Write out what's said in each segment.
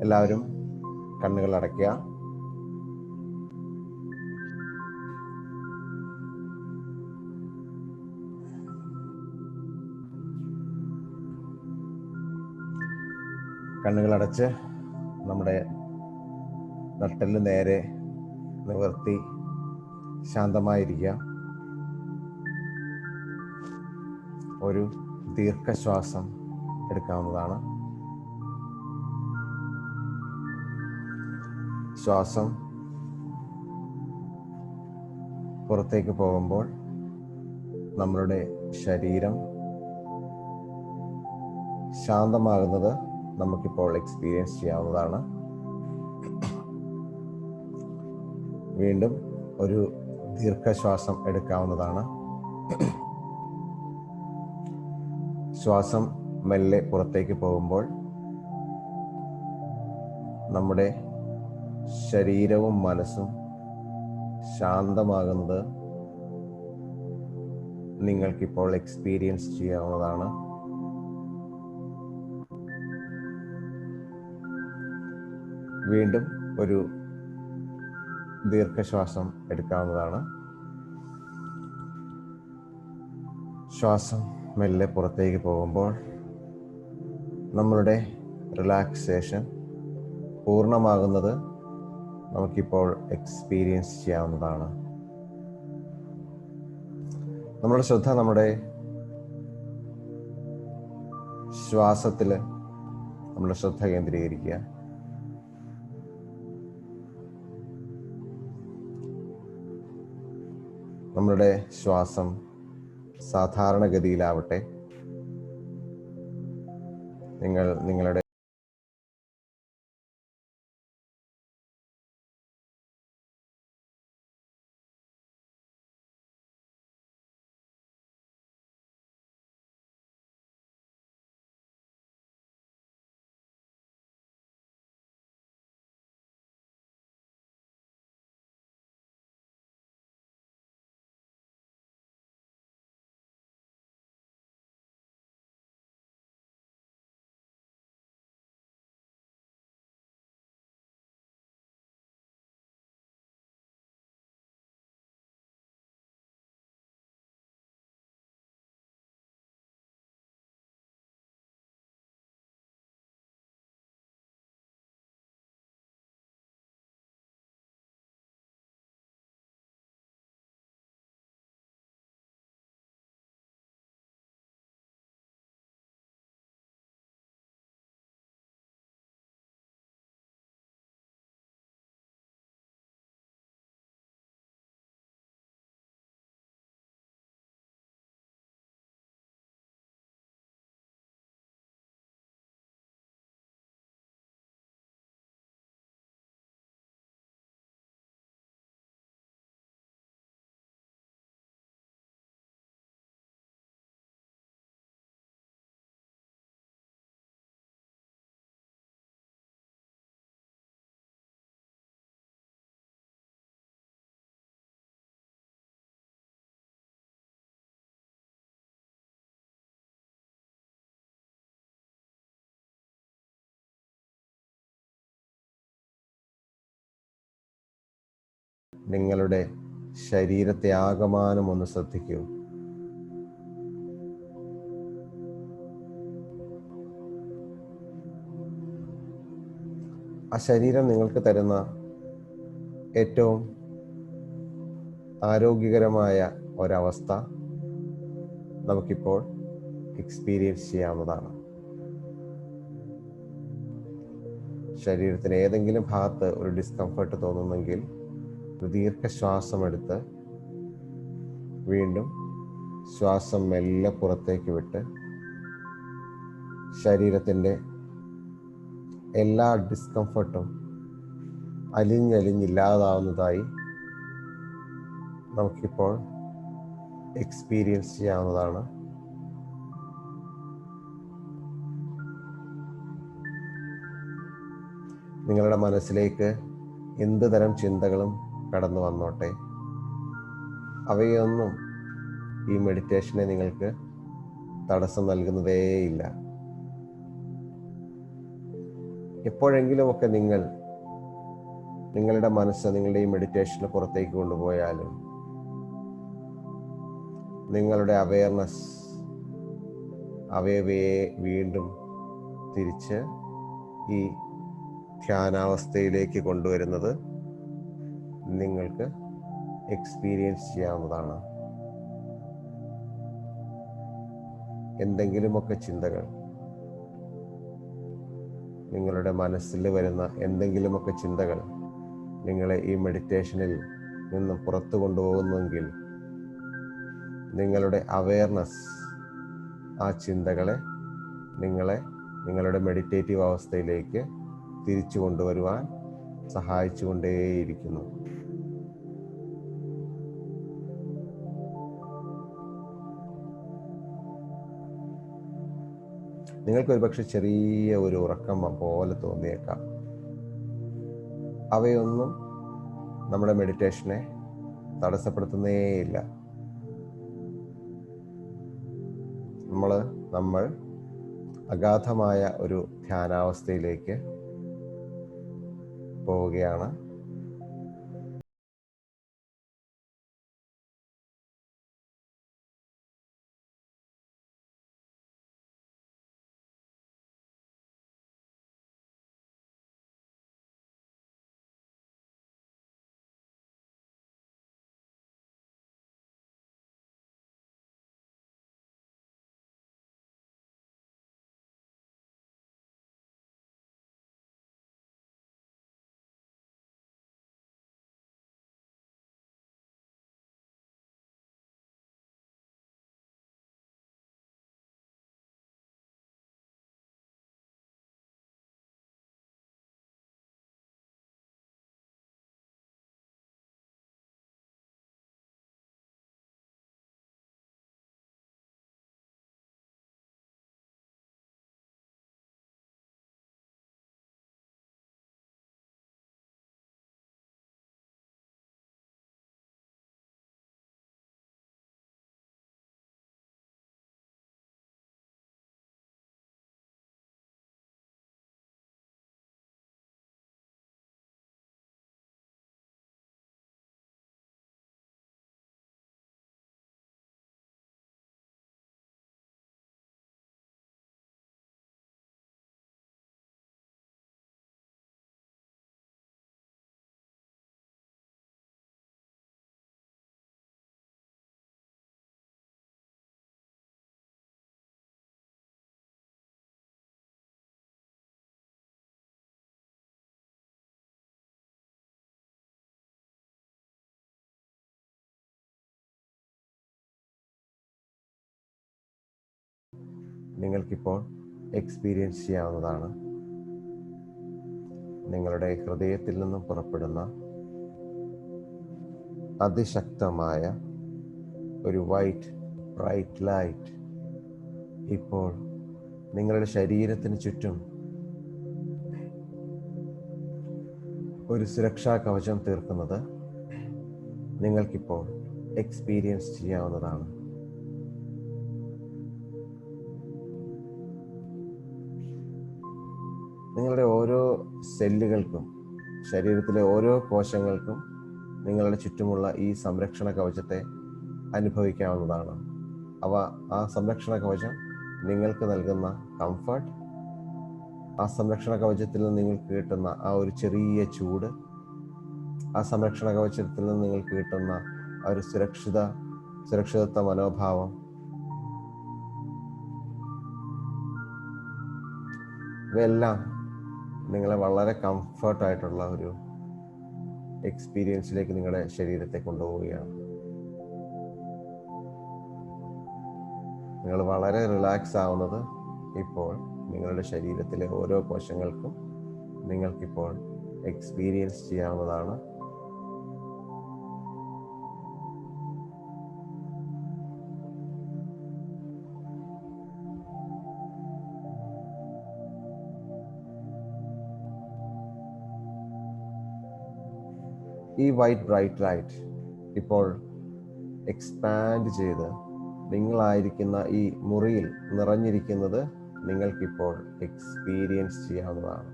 എല്ലാവരും കണ്ണുകൾ അടയ്ക്കുക. കണ്ണുകൾ അടച്ച് നമ്മുടെ നട്ടൽ നേരെ നിവർത്തി ശാന്തമായിരിക്കുക. ഒരു ദീർഘശ്വാസം എടുക്കാവുന്നതാണ്. ശ്വാസം പുറത്തേക്ക് പോകുമ്പോൾ നമ്മളുടെ ശരീരം ശാന്തമാകുന്നത് നമുക്കിപ്പോൾ എക്സ്പീരിയൻസ് ചെയ്യാവുന്നതാണ്. വീണ്ടും ഒരു ദീർഘശ്വാസം എടുക്കാവുന്നതാണ്. ശ്വാസം മെല്ലെ പുറത്തേക്ക് പോകുമ്പോൾ നമ്മുടെ ശരീരവും മനസ്സും ശാന്തമാകുന്നത് നിങ്ങൾക്കിപ്പോൾ എക്സ്പീരിയൻസ് ചെയ്യാവുന്നതാണ്. വീണ്ടും ഒരു ദീർഘശ്വാസം എടുക്കാവുന്നതാണ്. ശ്വാസം മെല്ലെ പുറത്തേക്ക് പോകുമ്പോൾ നമ്മളുടെ റിലാക്സേഷൻ പൂർണമാകുന്നത് നമുക്കിപ്പോൾ എക്സ്പീരിയൻസ് ചെയ്യാവുന്നതാണ്. നമ്മുടെ ശ്രദ്ധ നമ്മുടെ ശ്വാസത്തിൽ നമ്മുടെ ശ്രദ്ധ കേന്ദ്രീകരിക്കുക. നമ്മളുടെ ശ്വാസം സാധാരണഗതിയിലാവട്ടെ. നിങ്ങൾ നിങ്ങളുടെ നിങ്ങളുടെ ശരീരത്തെ ആകമാനം ഒന്ന് ശ്രദ്ധിക്കൂ. ആ ശരീരം നിങ്ങൾക്ക് തരുന്ന ഏറ്റവും ആരോഗ്യകരമായ ഒരവസ്ഥ നമുക്കിപ്പോൾ എക്സ്പീരിയൻസ് ചെയ്യാവുന്നതാണ്. ശരീരത്തിന് ഏതെങ്കിലും ഭാഗത്ത് ഒരു ഡിസ്കംഫർട്ട് തോന്നുന്നെങ്കിൽ ഒരു ദീർഘശ്വാസം എടുത്ത് വീണ്ടും ശ്വാസം മെല്ലെ പുറത്തേക്ക് വിട്ട് ശരീരത്തിന്റെ എല്ലാ ഡിസ്കംഫർട്ടും അലിഞ്ഞലിഞ്ഞില്ലാതാവുന്നതായി നമുക്കിപ്പോൾ എക്സ്പീരിയൻസ് ചെയ്യാവുന്നതാണ്. നിങ്ങളുടെ മനസ്സിലേക്ക് എന്ത് തരം ചിന്തകളും കടന്നു വന്നോട്ടെ. അവയൊന്നും ഈ മെഡിറ്റേഷനെ നിങ്ങൾക്ക് തടസ്സം നൽകുന്നതേയില്ല. എപ്പോഴെങ്കിലുമൊക്കെ നിങ്ങൾ നിങ്ങളുടെ മനസ്സ് നിങ്ങളുടെ ഈ മെഡിറ്റേഷന് പുറത്തേക്ക് കൊണ്ടുപോയാലും നിങ്ങളുടെ അവയർനെസ് അവയവയെ വീണ്ടും തിരിച്ച് ഈ ധ്യാനാവസ്ഥയിലേക്ക് കൊണ്ടുവരുന്നത് നിങ്ങൾക്ക് എക്സ്പീരിയൻസ് ചെയ്യാവുന്നതാണ്. എന്തെങ്കിലുമൊക്കെ ചിന്തകൾ. നിങ്ങളുടെ മനസ്സിൽ വരുന്ന എന്തെങ്കിലുമൊക്കെ ചിന്തകൾ നിങ്ങളെ ഈ മെഡിറ്റേഷനിൽ നിന്ന് പുറത്തു കൊണ്ടുപോകുന്നുവെങ്കിൽ നിങ്ങളുടെ അവയർനെസ് ആ ചിന്തകളെ നിങ്ങളെ നിങ്ങളുടെ മെഡിറ്റേറ്റീവ് അവസ്ഥയിലേക്ക് തിരിച്ചു കൊണ്ടുവരുവാൻ സഹായിച്ചുകൊണ്ടേയിരിക്കുന്നു. നിങ്ങൾക്ക് ഒരുപക്ഷെ ചെറിയ ഒരു ഉറക്കം പോലെ തോന്നിയേക്കാം. അവയൊന്നും നമ്മുടെ മെഡിറ്റേഷനെ തടസ്സപ്പെടുത്തുന്നേയില്ല നമ്മൾ നമ്മൾ അഗാധമായ ഒരു ധ്യാനാവസ്ഥയിലേക്ക് പോവുകയാണ്. നിങ്ങൾക്കിപ്പോൾ എക്സ്പീരിയൻസ് ചെയ്യാവുന്നതാണ്. നിങ്ങളുടെ ഹൃദയത്തിൽ നിന്നും പുറപ്പെടുന്ന അതിശക്തമായ ഒരു വൈറ്റ് ബ്രൈറ്റ് ലൈറ്റ് ഇപ്പോൾ നിങ്ങളുടെ ശരീരത്തിന് ചുറ്റും ഒരു സുരക്ഷാ കവചം തീർക്കുന്നത് നിങ്ങൾക്കിപ്പോൾ എക്സ്പീരിയൻസ് ചെയ്യാവുന്നതാണ്. നിങ്ങളുടെ ഓരോ സെല്ലുകൾക്കും ശരീരത്തിലെ ഓരോ കോശങ്ങൾക്കും നിങ്ങളുടെ ചുറ്റുമുള്ള ഈ സംരക്ഷണ കവചത്തെ അനുഭവിക്കാവുന്നതാണ്. അവ ആ സംരക്ഷണ കവചം നിങ്ങൾക്ക് നൽകുന്ന കംഫർട്ട് ആ സംരക്ഷണ കവചത്തിൽ നിന്ന് നിങ്ങൾക്ക് കിട്ടുന്ന ആ ഒരു ചെറിയ ചൂട് ആ സംരക്ഷണ കവചത്തിൽ നിന്ന് നിങ്ങൾക്ക് കിട്ടുന്ന ആ ഒരു സുരക്ഷിത സുരക്ഷിതത്വ മനോഭാവം. ഇവയെല്ലാം നിങ്ങളെ വളരെ കംഫർട്ടായിട്ടുള്ള ഒരു എക്സ്പീരിയൻസിലേക്ക് നിങ്ങളുടെ ശരീരത്തെ കൊണ്ടുപോവുകയാണ്. നിങ്ങൾ വളരെ റിലാക്സ് ആവുന്നത് ഇപ്പോൾ നിങ്ങളുടെ ശരീരത്തിലെ ഓരോ കോശങ്ങൾക്കും നിങ്ങൾക്കിപ്പോൾ എക്സ്പീരിയൻസ് ചെയ്യാവുന്നതാണ്. ഈ വൈറ്റ് ബ്രൈറ്റ് ലൈറ്റ് ഇപ്പോൾ എക്സ്പാൻഡ് ചെയ്ത് നിങ്ങളായിരിക്കുന്ന ഈ മുറിയിൽ നിറഞ്ഞിരിക്കുന്നത് നിങ്ങൾക്കിപ്പോൾ എക്സ്പീരിയൻസ് ചെയ്യാവുന്നതാണ്.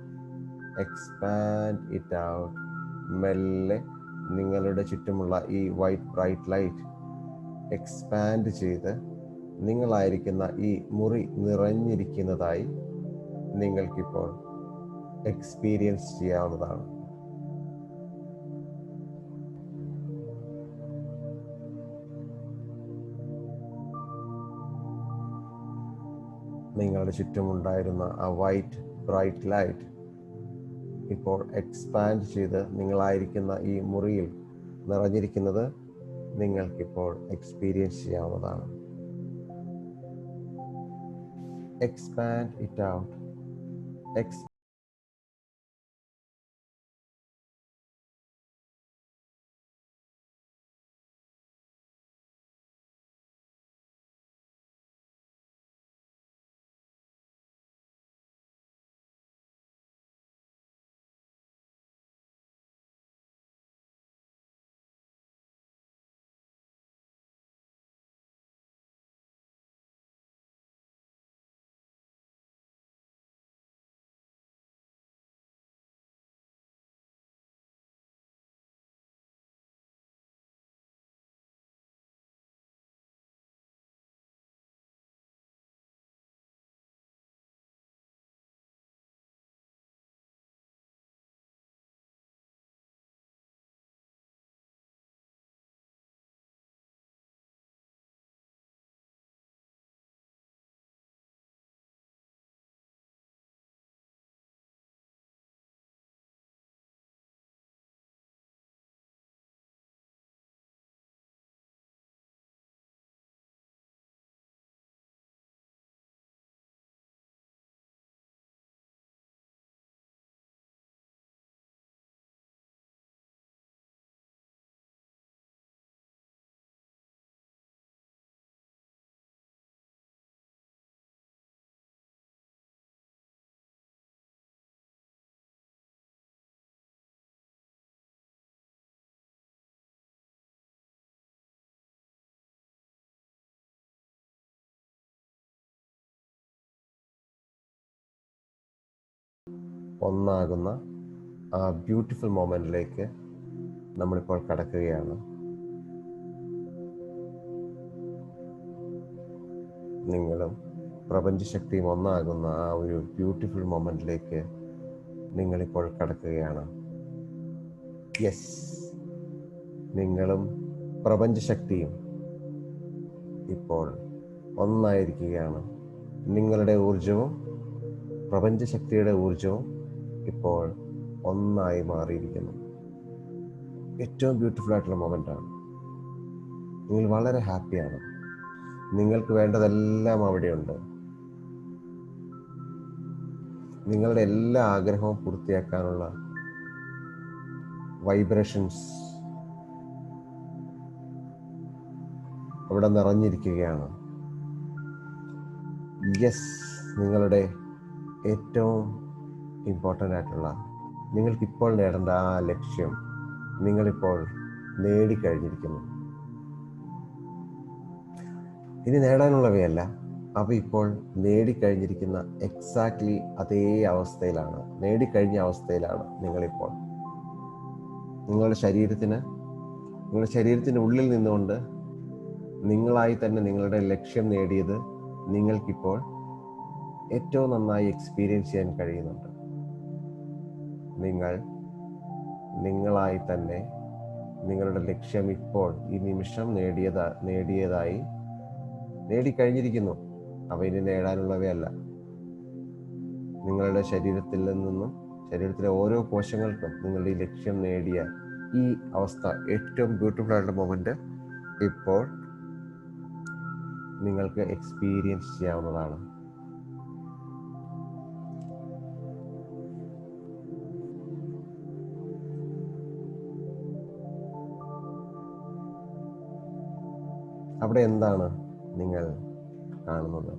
Expand it out. മെല്ലെ നിങ്ങളുടെ ചുറ്റുമുള്ള ഈ വൈറ്റ് ബ്രൈറ്റ് ലൈറ്റ് എക്സ്പാൻഡ് ചെയ്ത് നിങ്ങളായിരിക്കുന്ന ഈ മുറി നിറഞ്ഞിരിക്കുന്നതായി നിങ്ങൾക്കിപ്പോൾ എക്സ്പീരിയൻസ് ചെയ്യാവുന്നതാണ്. നിങ്ങളുടെ ചുറ്റുമുണ്ടായിരുന്ന ആ വൈറ്റ് ബ്രൈറ്റ് ലൈറ്റ് ഇപ്പോൾ എക്സ്പാൻഡ് ചെയ്ത് നിങ്ങളായിരിക്കുന്ന ഈ മുറിയിൽ നിറഞ്ഞിരിക്കുന്നത് നിങ്ങൾക്കിപ്പോൾ എക്സ്പീരിയൻസ് ചെയ്യാവുന്നതാണ്. എക്സ്പാൻഡ് ഇറ്റ് ഔട്ട് എക്സ് ഒന്നാകുന്ന ആ ബ്യൂട്ടിഫുൾ മൊമെന്റിലേക്ക് നമ്മളിപ്പോൾ കടക്കുകയാണ്. നിങ്ങളും പ്രപഞ്ചശക്തിയും ഒന്നാകുന്ന ആ ഒരു ബ്യൂട്ടിഫുൾ മൊമെന്റിലേക്ക് നിങ്ങളിപ്പോൾ കടക്കുകയാണ്. യെസ് നിങ്ങളും പ്രപഞ്ചശക്തിയും ഇപ്പോൾ ഒന്നായിരിക്കുകയാണ്. നിങ്ങളുടെ ഊർജവും പ്രപഞ്ചശക്തിയുടെ ഊർജവും ഇപ്പോൾ ഒന്നായി മാറിയിരിക്കുന്നു. ഏറ്റവും ബ്യൂട്ടിഫുൾ ആയിട്ടുള്ള മൊമെന്റ് ആണ്. നിങ്ങൾ വളരെ ഹാപ്പിയാണ് നിങ്ങൾക്ക് വേണ്ടതെല്ലാം അവിടെയുണ്ട്. നിങ്ങളുടെ എല്ലാ ആഗ്രഹവും പൂർത്തിയാക്കാനുള്ള വൈബ്രേഷൻസ് അവിടെ നിറഞ്ഞിരിക്കുകയാണ്. യെസ് നിങ്ങളുടെ ഏറ്റവും ഇമ്പോർട്ടന്റ് ആയിട്ടുള്ള നിങ്ങൾക്കിപ്പോൾ നേടേണ്ട ആ ലക്ഷ്യം നിങ്ങളിപ്പോൾ നേടിക്കഴിഞ്ഞിരിക്കുന്നു. ഇനി നേടാനുള്ളവയല്ല അവ ഇപ്പോൾ നേടിക്കഴിഞ്ഞിരിക്കുന്ന എക്സാക്ട്ലി അതേ അവസ്ഥയിലാണ് നേടിക്കഴിഞ്ഞ അവസ്ഥയിലാണ് നിങ്ങളിപ്പോൾ. നിങ്ങളുടെ ശരീരത്തിന് നിങ്ങളുടെ ശരീരത്തിന്റെ ഉള്ളിൽ നിന്നുകൊണ്ട് നിങ്ങളായി തന്നെ നിങ്ങളുടെ ലക്ഷ്യം നേടിയത് നിങ്ങൾക്കിപ്പോൾ ഏറ്റവും നന്നായി എക്സ്പീരിയൻസ് ചെയ്യാൻ കഴിയുന്നുണ്ട്. നിങ്ങൾ നിങ്ങളായി തന്നെ നിങ്ങളുടെ ലക്ഷ്യം ഇപ്പോൾ ഈ നിമിഷം നേടിയതാ നേടിയതായി നേടിക്കഴിഞ്ഞിരിക്കുന്നു. അവ ഇനി നേടാനുള്ളവയല്ല. നിങ്ങളുടെ ശരീരത്തിൽ നിന്നും ശരീരത്തിലെ ഓരോ കോശങ്ങൾക്കും നിങ്ങളുടെ ഈ ലക്ഷ്യം നേടിയ ഈ അവസ്ഥ ഏറ്റവും ബ്യൂട്ടിഫുൾ ആയിട്ടുള്ള മൊമെന്റ് ഇപ്പോൾ നിങ്ങൾക്ക് എക്സ്പീരിയൻസ് ചെയ്യാവുന്നതാണ്. അവിടെ എന്താണ് നിങ്ങൾ കാണുന്നത്?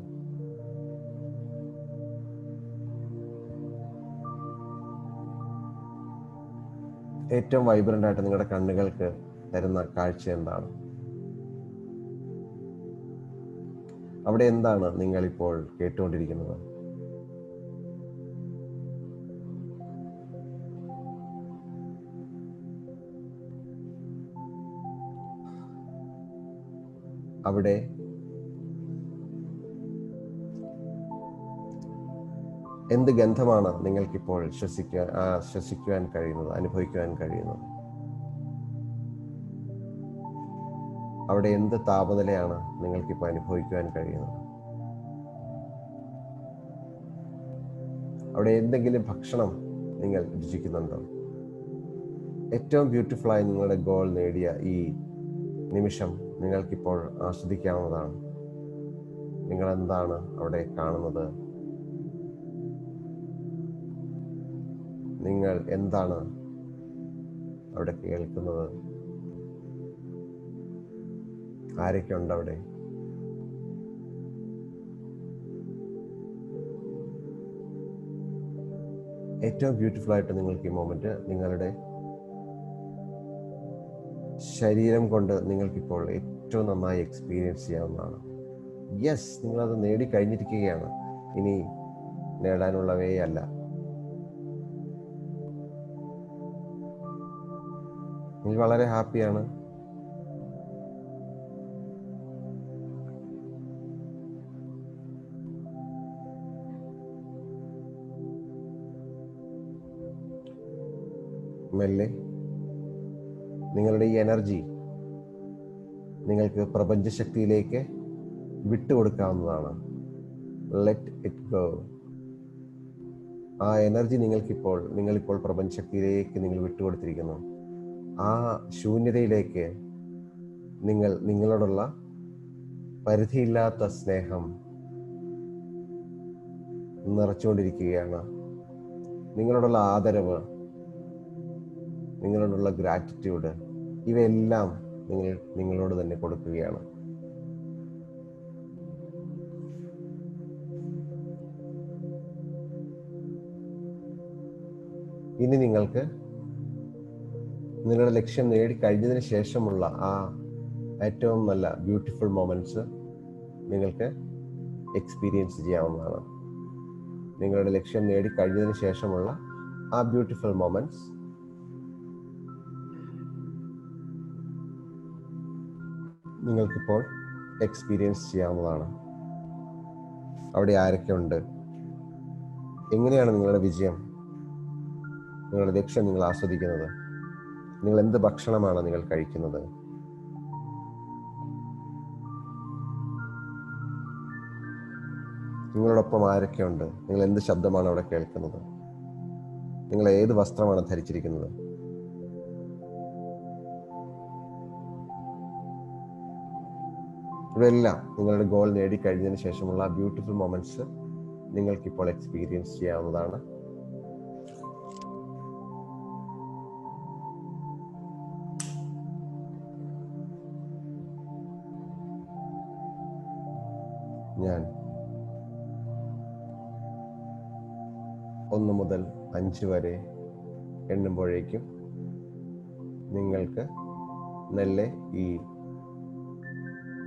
ഏറ്റവും വൈബ്രന്റ് ആയിട്ട് നിങ്ങളുടെ കണ്ണുകൾക്ക് തരുന്ന കാഴ്ച എന്താണ്? അവിടെ എന്താണ് നിങ്ങൾ ഇപ്പോൾ കേട്ടുകൊണ്ടിരിക്കുന്നത്? അവിടെ എന്ത് ഗന്ധമാണ് നിങ്ങൾക്കിപ്പോൾ ശ്വസിക്കാൻ ശ്വസിക്കുവാൻ കഴിയുന്നത് അനുഭവിക്കുവാൻ കഴിയുന്നത്? അവിടെ എന്ത് താപനിലയാണ് നിങ്ങൾക്കിപ്പോൾ അനുഭവിക്കുവാൻ കഴിയുന്നത്? അവിടെ എന്തെങ്കിലും ഭക്ഷണം നിങ്ങൾ രുചിക്കുന്നുണ്ടോ? ഏറ്റവും ബ്യൂട്ടിഫുൾ ആയി നിങ്ങളുടെ ഗോൾ നേടിയ ഈ നിമിഷം നിങ്ങൾക്കിപ്പോൾ ആസ്വദിക്കാവുന്നതാണ്. നിങ്ങൾ എന്താണ് അവിടെ കാണുന്നത്? നിങ്ങൾ എന്താണ് അവിടെ കേൾക്കുന്നത്? ആരൊക്കെ ഉണ്ട് അവിടെ? ഏറ്റവും ബ്യൂട്ടിഫുൾ ആയിട്ട് നിങ്ങൾക്ക് ഈ മൊമെന്റ് നിങ്ങളുടെ ശരീരം കൊണ്ട് നിങ്ങൾക്കിപ്പോൾ ഏറ്റവും നന്നായി എക്സ്പീരിയൻസ് ചെയ്യാവുന്നതാണ്. യെസ് നിങ്ങളത് നേടിക്കഴിഞ്ഞിരിക്കുകയാണ് ഇനി നേടാനുള്ളവേ അല്ല. നിങ്ങൾ വളരെ ഹാപ്പിയാണ്. മെല്ലെ. നിങ്ങളുടെ ഈ എനർജി നിങ്ങൾക്ക് പ്രപഞ്ചശക്തിയിലേക്ക് വിട്ടുകൊടുക്കാവുന്നതാണ്. ലെറ്റ് ഇറ്റ് ഗോ ആ എനർജി നിങ്ങൾക്കിപ്പോൾ നിങ്ങളിപ്പോൾ പ്രപഞ്ചശക്തിയിലേക്ക് നിങ്ങൾ വിട്ടുകൊടുത്തിരിക്കുന്നു. ആ ശൂന്യതയിലേക്ക് നിങ്ങൾ നിങ്ങളോടുള്ള പരിധിയില്ലാത്ത സ്നേഹം നിറച്ചുകൊണ്ടിരിക്കുകയാണ്. നിങ്ങളോടുള്ള ആദരവ് നിങ്ങളോടുള്ള ഗ്രാറ്റിറ്റ്യൂഡ് ഇവയെല്ലാം നിങ്ങൾ നിങ്ങളോട് തന്നെ കൊടുക്കുകയാണ്. ഇനി നിങ്ങൾക്ക് നിങ്ങളുടെ ലക്ഷ്യം നേടിക്കഴിഞ്ഞതിന് ശേഷമുള്ള ആ ഏറ്റവും നല്ല ബ്യൂട്ടിഫുൾ മൊമെന്റ്സ് നിങ്ങൾക്ക് എക്സ്പീരിയൻസ് ചെയ്യാവുന്നതാണ്. നിങ്ങളുടെ ലക്ഷ്യം നേടിക്കഴിഞ്ഞതിന് ശേഷമുള്ള ആ ബ്യൂട്ടിഫുൾ മൊമെന്റ്സ് നിങ്ങൾക്കിപ്പോൾ എക്സ്പീരിയൻസ് ചെയ്യാവുന്നതാണ്. അവിടെ ആരൊക്കെ ഉണ്ട്? എങ്ങനെയാണ് നിങ്ങളുടെ വിജയം? നിങ്ങളുടെ ലക്ഷ്യം നിങ്ങൾ ആസ്വദിക്കുന്നത്? നിങ്ങൾ എന്ത് ഭക്ഷണമാണ് നിങ്ങൾ കഴിക്കുന്നത്? നിങ്ങളോടൊപ്പം ആരൊക്കെയുണ്ട് നിങ്ങൾ എന്ത് ശബ്ദമാണ് അവിടെ കേൾക്കുന്നത്? നിങ്ങൾ ഏത് വസ്ത്രമാണ് ധരിച്ചിരിക്കുന്നത്? ഇവയെല്ലാം നിങ്ങളുടെ ഗോൾ നേടിക്കഴിഞ്ഞതിന് ശേഷമുള്ള ബ്യൂട്ടിഫുൾ മൊമെന്റ്സ് നിങ്ങൾക്കിപ്പോൾ എക്സ്പീരിയൻസ് ചെയ്യാവുന്നതാണ്. ഞാൻ ഒന്ന് മുതൽ അഞ്ച് വരെ എണ്ണുമ്പോഴേക്കും നിങ്ങൾക്ക് നല്ല ഈ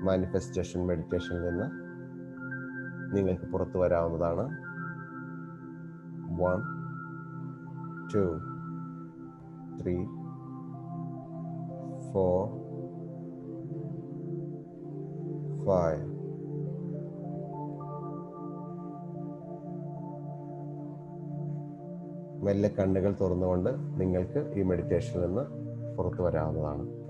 മാനിഫെസ്റ്റേഷൻ മെഡിറ്റേഷനിൽ നിന്ന് നിങ്ങൾക്ക് പുറത്തു വരാവുന്നതാണ്. One two three four five മെല്ലെ കണ്ണുകൾ തുറന്നുകൊണ്ട് നിങ്ങൾക്ക് ഈ മെഡിറ്റേഷനിൽ നിന്ന് പുറത്തു വരാവുന്നതാണ്.